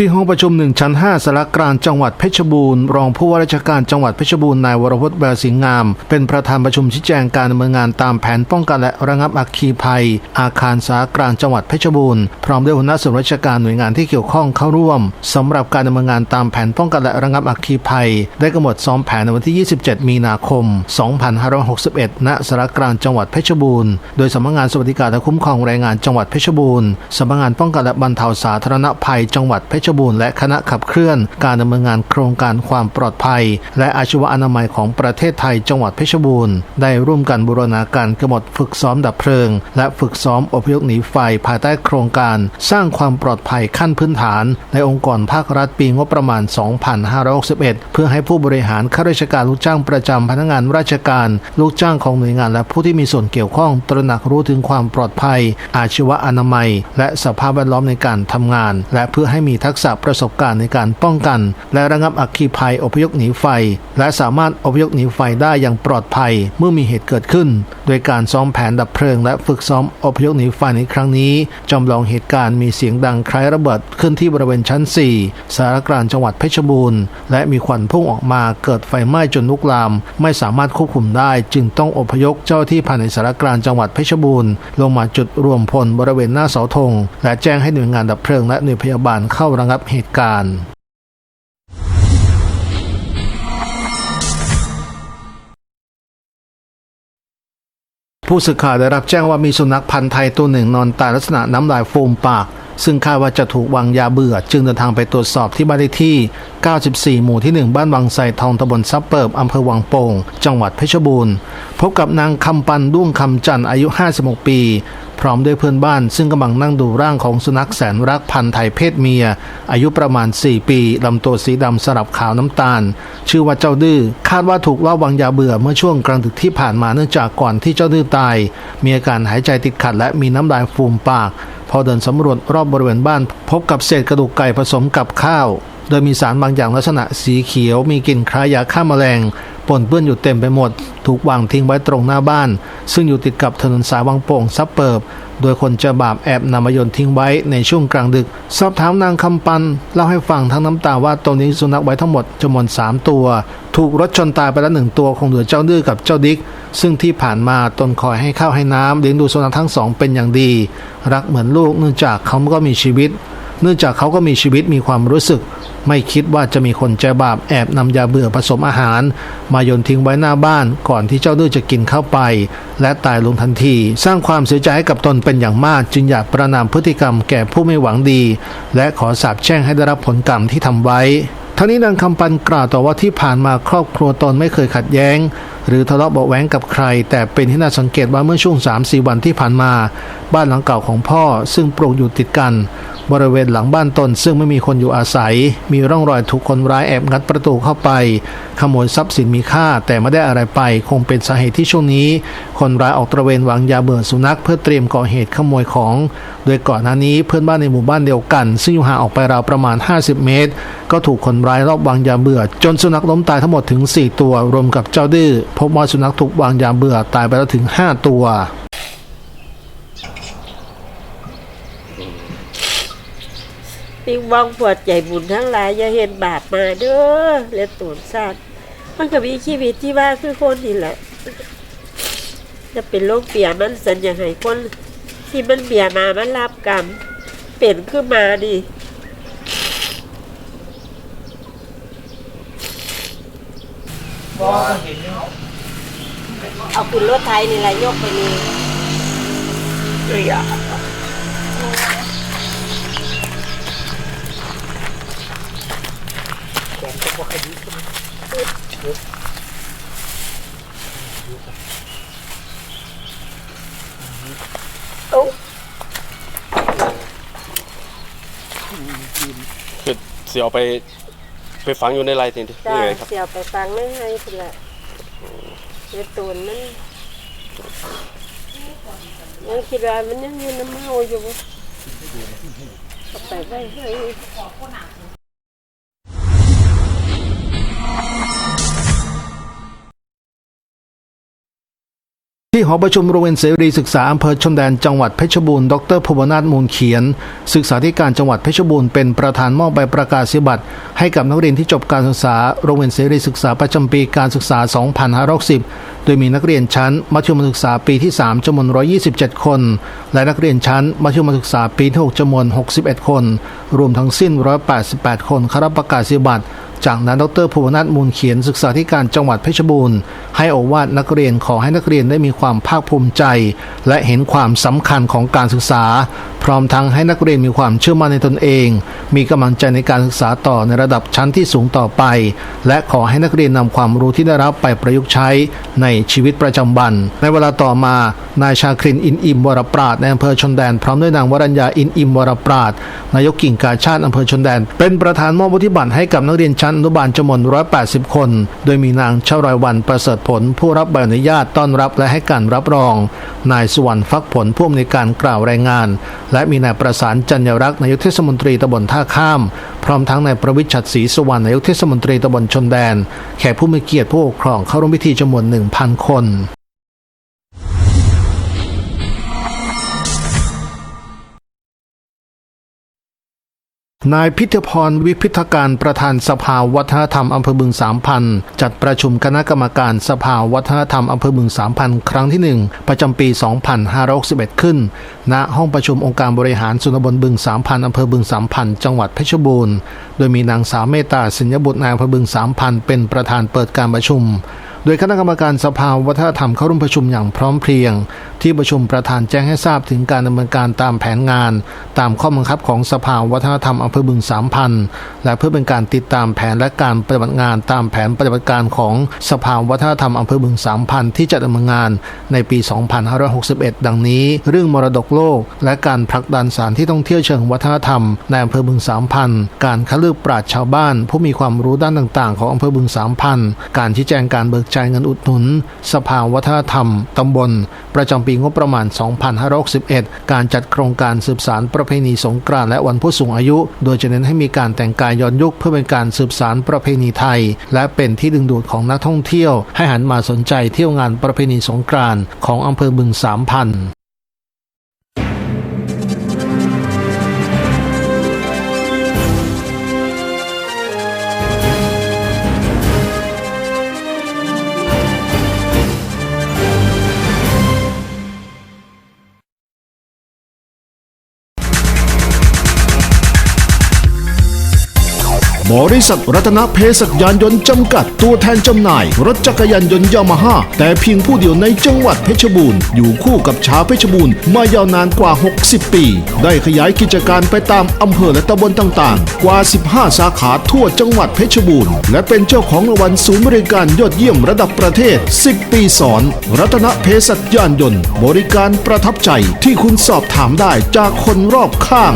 ที่ห้องประชุมหนึ่งชั้น5สารกลางจังหวัดเพชรบูรณ์รองผู้ว่าราชการจังหวัดเพชรบูรณ์นายวรพจน์แววสิงห์งาม เป็นประธานประชุมชี้แจงการดำเนินงานตามแผนป้องกันและระงับอัคคีภัย อาคารสารกลางจังหวัดเพชรบูรณ์พร้อมด้วยหัวหน้าส่วนราชการหน่วยงานที่เกี่ยวข้องเข้าร่วมสำหรับการดำเนินงานตามแผนป้องกันและระงับอัคคีภัย ได้กำหนดซ้อมแผนในวันที่ 27 มีนาคม 2561 ณสารกลางจังหวัดเพชรบูรณ์โดยสำนักงานสวัสดิการและคุ้มครองแรงงานจังหวัดเพชรบูรณ์สำนักงานป้องกันและบรรเทาสาธารณภัยจังหวัดเพชรชบูรณ์และคณะขับเคลื่อนการดำเนินงานโครงการความปลอดภัย และอาชีวอนามัยของประเทศไทยจังหวัดเพชรบูรณ์ได้ร่วมกันบูรณาการกำหนดฝึกซ้อมดับเพลิง และฝึกซ้อมอพยพหนีไฟภายใต้โครงการ สร้างความปลอดภัยขั้นพื้นฐาน ในองค์กรภาครัฐปีงบประมาณ 2561 เพื่อให้ผู้บริหารข้าราชการลูกจ้างประจำพนักงานราชการ ลูกจ้างของหน่วยงานและผู้ที่มีส่วนเกี่ยวข้องตระหนักรู้ถึงความปลอดภัย อาชีวอนามัย และสภาพแวดล้อมในการทำงาน และเพื่อให้มีทักษะประสบการณ์ในการป้องกัน และระงับอัคคีภัยอพยพหนีไฟ และสามารถอพยพหนีไฟได้อย่างปลอดภัยเมื่อมีเหตุเกิดขึ้น โดยการซ้อมแผนดับเพลิง และฝึกซ้อมอพยพหนีไฟในครั้งนี้จำลองเหตุการณ์มีเสียงดังคล้ายระเบิดขึ้นที่บริเวณชั้น 4 สารกลางจังหวัดเพชรบูรณ์ และมีควันพุ่งออกมาเกิดไฟไหม้จนลุกลาม ไม่สามารถควบคุมได้ จึงต้องอพยพเจ้าที่ภายในสารกลางจังหวัดเพชรบูรณ์ลงมาจุดรวมพลบริเวณหน้าเสาธงและแจ้งให้หน่วยงานดับเพลิงและหน่วยพยาบาลเข้าระงับเหตุการณ์ ผู้สื่อข่าวได้รับแจ้งว่ามีสุนัขพันธ์ไทยตัวหนึ่งนอนตายลักษณะน้ำลายฟูมปาก ซึ่งคาดว่าจะถูกวางยาเบื่อ จึงเดินทางไปตรวจสอบที่บ้านเลขที่ 94 หมู่ที่ 1 บ้านวังไสทองตำบลซับเปิบอำเภอวังโป่ง จังหวัดเพชรบูรณ์ พบกับนางคำปันด้วงคำจันทร์อายุ 56 ปี พร้อมด้วยเพื่อนบ้าน ซึ่งกำลังนั่งดูร่างของสุนัขแสนรักพันธุ์ไทยเพศเมีย อายุประมาณ 4 ปีลำตัวสีดำสลับขาวน้ำตาล ชื่อว่าเจ้าดื้อคาดว่าถูกลอวางยาเบื่อเมื่อช่วงกลางดึกที่ผ่านมาเนื่องจากก่อนที่เจ้าดื้อตาย มีอาการหายใจติดขัดและมีน้ำลายฟูมปาก พอเดินสำรวจรอบบริเวณบ้าน พบกับเศษกระดูกไก่ผสมกับข้าว โดยมีสารบางอย่างลักษณะสีเขียว มีกลิ่นคล้ายยาฆ่าแมลงปนเปื้อนอยู่เต็มไปหมด ถูกวางทิ้งไว้ตรงหน้าบ้าน ซึ่งอยู่ติดกับถนนสายวังโป่งซับเปิบ โดยคนจะบาปแอบนำมายนทิ้งไว้ในช่วงกลางดึก สอบถามนางคำปันเล่าให้ฟังทั้งน้ำตาว่าตรงนี้สุนัขไว้ทั้งหมดจำนวน3ตัว ถูกรถชนตายไปแล้วหนึ่งตัวคงเหลือเจ้าดื้อกับเจ้าดิก ซึ่งที่ผ่านมาตนคอยให้ข้าวให้น้ำเลี้ยงดูสุนัขทั้งสองเป็นอย่างดี รักเหมือนลูกเนื่องจากเขาก็มีชีวิต เนื่องจากเขาก็มีชีวิตมีความรู้สึก ไม่คิดว่าจะมีคนใจบาปแอบนำยาเบื่อผสมอาหาร มาโยนทิ้งไว้หน้าบ้านก่อนที่เจ้าดื้อจะกินเข้าไป และตายลงทันที สร้างความเสียใจให้กับตนเป็นอย่างมาก จึงอยากประนามพฤติกรรมแก่ผู้ไม่หวังดี และขอสาบแช่งให้ได้รับผลกรรมที่ทำไว้ ทั้งนี้นางคำปันกล่าวต่อว่าที่ผ่านมาครอบครัวตนไม่เคยขัดแย้ง หรือทะเลาะเบาะแว้งกับใคร แต่เป็นที่น่าสังเกตว่าเมื่อช่วง 3-4 วันที่ผ่านมา บ้านหลังเก่าของพ่อซึ่งปลูกอยู่ติดกัน บริเวณหลังบ้านตนซึ่งไม่มีคนอยู่อาศัย มีร่องรอยถูกคนร้ายแอบงัดประตูเข้าไป ขโมยทรัพย์สินมีค่า แต่ไม่ได้อะไรไป คงเป็นสาเหตุที่ช่วงนี้ คนร้ายออกตระเวนวางยาเบื่อสุนัขเพื่อเตรียมก่อเหตุขโมยของ โดยก่อนหน้านี้เพื่อนบ้านในหมู่บ้านเดียวกัน ซึ่งอยู่ห่างออกไปราวประมาณ 50 เมตร ก็ถูกคนร้ายรอบวางยาเบื่อ จนสุนัขล้มตายทั้งหมดถึง 4 ตัวรวมกับเจ้าดื้อพบว่าสุนัขถูกวางยาเบื่อตายไปแล้วถึง 5 ตัวปิงบองปวดใจบุญทั้งหลายอย่าเห็นบาปมาเด้อเลียตูนซาดมันก็มีชีวิตที่ว่าคือคนนี่แหละ จะเป็นโรคเปียมันสัญญาให้คนที่มันเบียมามันรับกรรมเป็นขึ้นมาดิเอาขึ้นรถไทยนี่แหละยกไปนี่คือเสียเอาไปไปฝังอยู่ในไรทีนี้จ้านี่ไงครับ เสียวไปฟังไม่ให้พุ่นละ เลียตูนมันยังคิดว่ามันยังมีน้ำเมาอยู่เอาไปไว้ให้ ที่หอประชุมโรงเรียนเสรีศึกษาอำเภอชนแดนจังหวัดเพชรบูรณ์ดรภูวนาถมูลเขียน ศึกษาธิการจังหวัดเพชรบูรณ์เป็นประธานมอบใบประกาศนียบัตรให้กับนักเรียนที่จบการศึกษาโรงเรียนเสรีศึกษาประจำปีการศึกษา 2560 โดยมีนักเรียนชั้น มัธยมศึกษาปีที่ 3จำนวน 127 คน และนักเรียนชั้น มัธยมศึกษาปีที่ 6จำนวน 61 คน รวมทั้งสิ้น 188 คนเข้ารับประกาศนียบัตร จากนั้นดรภูวนาถมูลเขียนศึกษาธิการจังหวัดเพชรบูรณ์ให้โอวาทนักเรียนขอให้นักเรียนได้มีความภาคภูมิใจ และเห็นความสำคัญของการศึกษา พร้อมทั้งให้นักเรียนมีความเชื่อมั่นในตนเอง มีกำลังใจในการศึกษาต่อในระดับชั้นที่สูงต่อไป และขอให้นักเรียนนำความรู้ที่ได้รับไปประยุกต์ใช้ในชีวิตประจำวัน ในเวลาต่อมานายชาครินอินอิมวรปราดในอำเภอชนแดน พร้อมด้วยนางวรัญญาอินอิมวรปราดนายกกิ่งกาชาติอำเภอชนแดน เป็นประธานมอบวุฒิบัตรให้กับนักเรียนชั้นอนุบาลจำนวน 180 คน โดยมีนางเช่ารอยวันประเสริฐผลผู้รับใบอนุญาตต้อนรับและให้การรับรอง นายสุวรรณฟักผลผู้อำนวยการกล่าวรายงาน และมีนายประสานจัญญรักษ์นายกเทศมนตรีตำบลท่าข้าม พร้อมทั้งนายประวิทย์ฉัตรศรีสุวรรณนายกเทศมนตรีตำบลชนแดน แขกผู้มีเกียรติผู้ปกครองเข้าร่วมพิธีจำนวน 1,000 คน นายพิทพรวิพิธการประธานสภาวัฒนธรรมอำเภอบึงสามพันจัดประชุมคณะกรรมการสภาวัฒนธรรมอำเภอบึงสามพันครั้งที่หนึ่งประจำปี 2561 ขึ้น ณห้องประชุมองค์การบริหารส่วนตำบลบึงสามพันอำเภอบึงสามพันจังหวัดเพชรบูรณ์ โดยมีนางสาวเมตตาสิญญบุตรนายอำเภอบึงสามพันเป็นประธานเปิดการประชุม โดยคณะกรรมการสภาวัฒนธรรมเข้าร่วมประชุมอย่างพร้อมเพรียงที่ประชุมประธานแจ้งให้ทราบถึงการดำเนินการตามแผนงาน ตามข้อบังคับของสภาวัฒนธรรมอำเภอบึงสามพันและเพื่อเป็นการติดตามแผนและการปฏิบัติงานตามแผนปฏิบัติการของสภาวัฒนธรรมอำเภอบึงสามพันที่จะดำเนินงานในปี 2561 ดังนี้ เรื่องมรดกโลก และการผลักดันสถานที่ท่องเที่ยวเชิงวัฒนธรรมในอำเภอบึงสามพันการคัดเลือกปราชชาวบ้าน ผู้มีความรู้ด้านต่างๆ ของอำเภอบึงสามพันการชี้แจงการเบิกจ่ายเงินอุดหนุน สภาวัฒนธรรมตำบล ประจำปีงบประมาณ 2561 การจัดโครงการสืบสารประเพณีสงกรานต์และวันผู้สูงอายุ โดยจะเน้นให้มีการแต่งกายย้อนยุคเพื่อเป็นการสืบสารประเพณีไทย และเป็นที่ดึงดูดของนักท่องเที่ยว ให้หันมาสนใจเที่ยวงานประเพณีสงกรานต์ของอำเภอบึงสามพัน บริษัทรัตนเพศักยานยนต์จำกัดตัวแทนจำหน่าย รถจักรยานยนต์ยามาฮ่าแต่เพียงผู้เดียวในจังหวัดเพชรบูรณ์อยู่คู่กับชาวเพชรบูรณ์มายาวนานกว่า 60 ปี ได้ขยายกิจการไปตามอำเภอและตำบลต่างๆ กว่า 15 สาขาทั่วจังหวัดเพชรบูรณ์และเป็นเจ้าของรางวัลศูนย์บริการยอดเยี่ยมระดับประเทศ 10 ปีสอน รัตนเพศักยานยนต์ บริการประทับใจที่คุณสอบถามได้จากคนรอบข้าง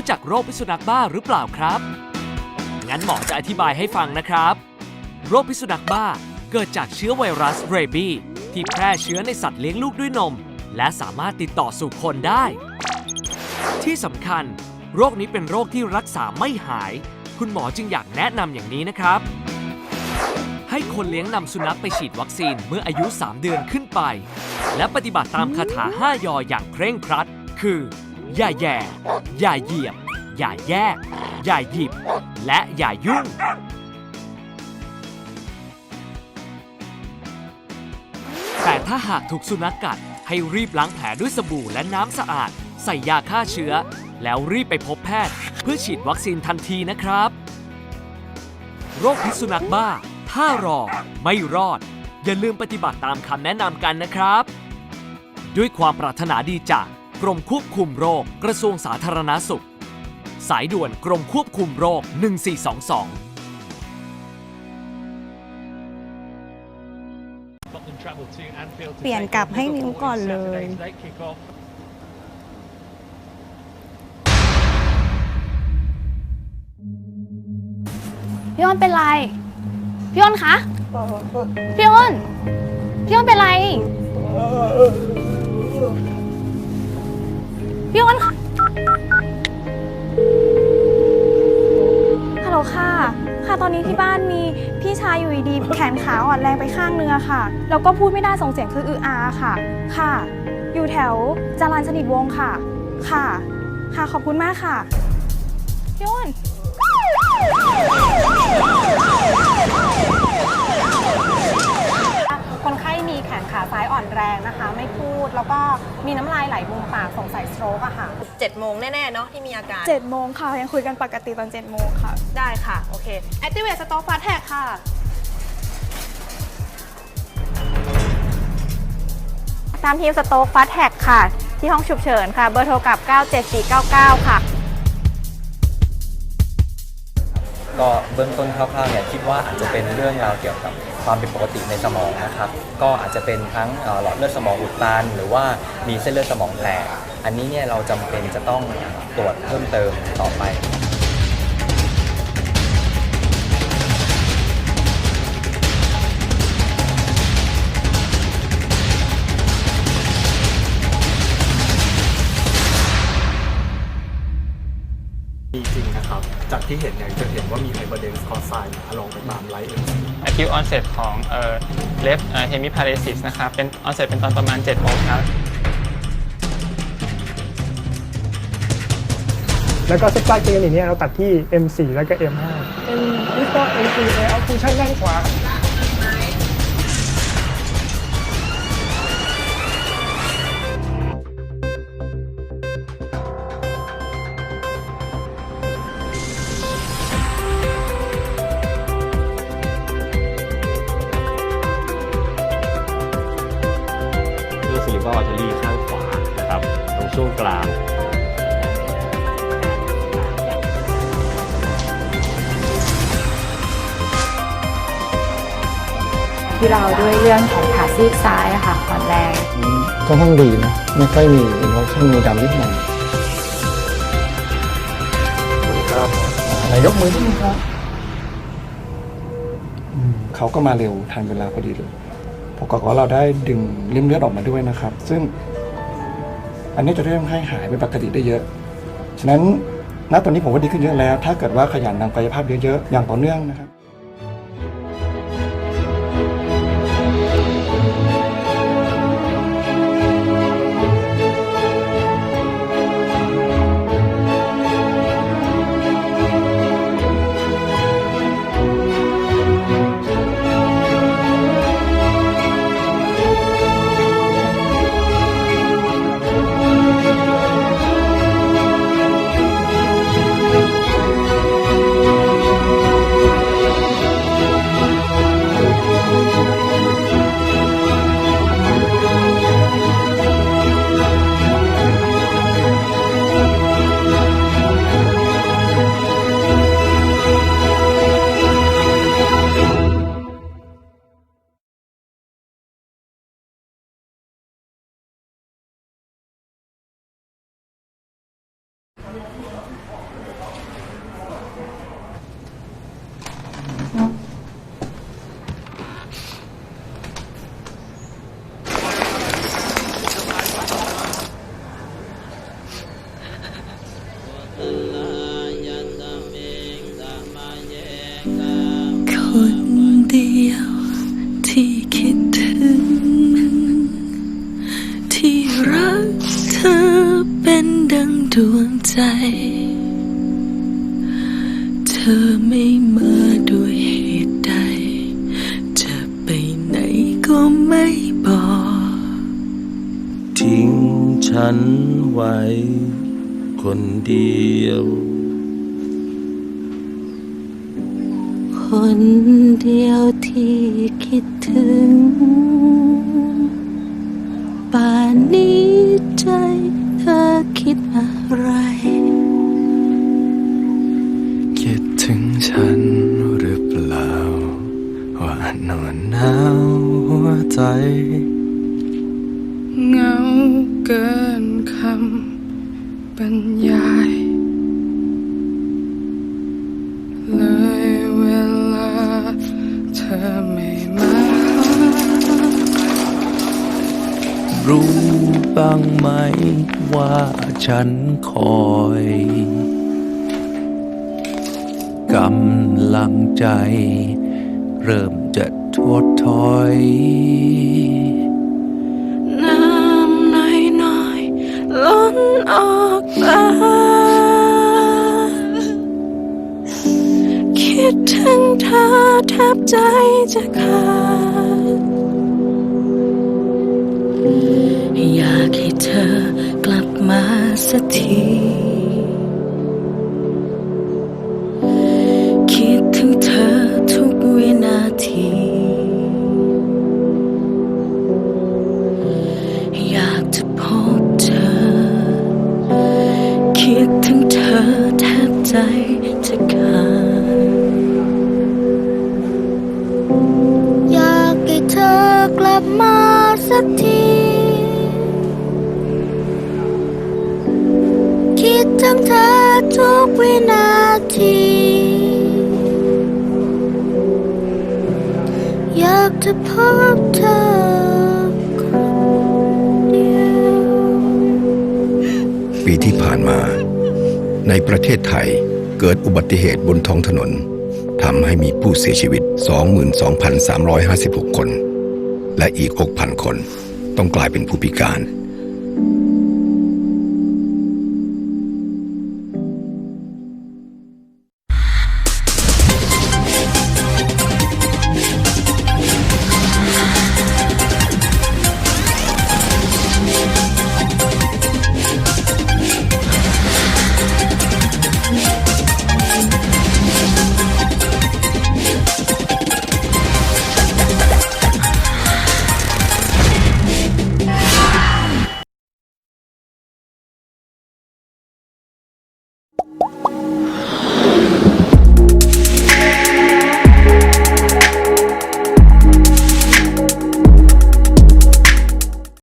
รู้จักโรคพิษสุนัขบ้าหรือเปล่าครับ งั้นหมอจะอธิบายให้ฟังนะครับ โรคพิษสุนัขบ้าเกิดจากเชื้อไวรัสเรบีที่แพร่เชื้อในสัตว์เลี้ยงลูกด้วยนม และสามารถติดต่อสู่คนได้ ที่สำคัญ โรคนี้เป็นโรคที่รักษาไม่หาย คุณหมอจึงอยากแนะนำอย่างนี้นะครับ ให้คนเลี้ยงนำสุนัขไปฉีดวัคซีนเมื่ออายุ 3 เดือนขึ้นไป และปฏิบัติตามคาถา 5 ยออย่างเคร่งครัด คือ อย่าแย่ อย่าเหยียบ อย่าแยก อย่าหยิบ และอย่ายุ่ง แต่ถ้าหากถูกสุนัขกัด ให้รีบล้างแผลด้วยสบู่และน้ำสะอาด ใส่ยาฆ่าเชื้อ แล้วรีบไปพบแพทย์ เพื่อฉีดวัคซีนทันทีนะครับ โรคพิษสุนัขบ้า ถ้ารอ ไม่รอด อย่าลืมปฏิบัติตามคำแนะนำกันนะครับ ด้วยความปรารถนาดีจาก กรมควบคุมโรค กระทรวงสาธารณาสุข สายด่วนกรมควบคุมโรค 1422 เปลี่ยนกลับให้นิ้วก่อนเลย พี่อ้นเป็นไร พี่อ้นคะ พี่อ้น พี่อ้นเป็นไร พี่อ้นคะฮัลโหลค่ะ ค่ะตอนนี้ที่บ้านมีพี่ชายอยู่ดีๆแขนขาอ่อนแรงไปข้างเนื้อะค่ะ แล้วก็พูดไม่ได้ส่งเสียงคืออืออาค่ะ ค่ะ อยู่แถวจารัญสนิทวงศ์ค่ะ ค่ะ ค่ะขอบคุณมากค่ะ พี่อ้นไข้มีแขนขา ซ้ายอ่อนแรงนะคะ ไม่พูดแล้วก็มีน้ำลายไหลมุมปากสงสัยสโตรกอะค่ะ 7โมงแน่ๆเนาะที่มีอาการเจ็ดโมงค่ะ ยังคุยกันปกติตอนเจ็ดโมงค่ะ ได้ค่ะ โอเค Activate Stop Fast Tag ค่ะ ตามทีมสโต๊กฟาสแท็กค่ะ ที่ห้องฉุกเฉินค่ะ เบอร์โทรกลับ 97499 ค่ะ ก็เบื้องต้นคร่าวๆเนี่ยคิดว่าอาจจะเป็นเรื่องราวเกี่ยวกับ ความผิดปกติในสมองนะครับ ก็อาจจะเป็นทั้งหลอดเลือดสมองอุดตัน หรือว่ามีเส้นเลือดสมองแตกอันนี้เนี่ยเราจำเป็นจะต้องตรวจเพิ่มเติมต่อไป จากที่เห็นเนี่ยจะเห็นว่ามีไฮเบอร์เดนคอไซน์ลองไปตามไลท์เอ็มซี acute onset ของเอ่อ left เอ่อ hemiparesis นะครับเป็น onset เป็นตอนประมาณ7โมงเช้าแล้วก็ซุปเปอร์เกนอย่างเนี้ยเราตัดที่ M4 แล้วก็ M5 เป็นวิสโต M4 เอาคูชั่นด้านขวา ที่เราด้วยเรื่องแขนขาซีกซ้ายอะค่ะอ่อนแรงค่อนข้างดีนะ ไม่ค่อยมีอินโนชั่นมีดำนิดหน่อยครับนายกมือนิดนึงครับอืมเขาก็มาเร็วทันเวลาพอดีเลยปรากฏว่าเราได้ดึงริมเลือดออกมาด้วยนะครับ ซึ่ง อันนี้จะได้ทำให้หายเป็นปกติได้เยอะ ฉะนั้นณตอนนี้ผมว่าดีขึ้นเยอะแล้ว ถ้าเกิดว่าขยันทำกายภาพเยอะๆอย่างต่อเนื่องนะครับ ดวงใจ เธอไม่มาด้วยเหตุใด จะไปไหนก็ไม่บอก ทิ้งฉันไว้ คนเดียว คนเดียวที่คิดถึง อหนาวหัวใจเงาเกินคำบรรยาย เลยเวลาเธอไม่มา รู้บ้างไหมว่าฉันคอยกำลังใจ เริ่ม จะทดถอย น้ำน้อยๆล้นออกมาคิดถึงเธอแทบใจจะขาดอยากให้เธอกลับมาสักที บมาสักที คิดถึงเธอทุกวินาที อยากจะพบเธอปีที่ผ่านมา ในประเทศไทยเกิดอุบัติเหตุบนท้องถนนทำให้มีผู้เสียชีวิต 22,356 คน และอีก 6,000 คน ต้องกลายเป็นผู้พิการ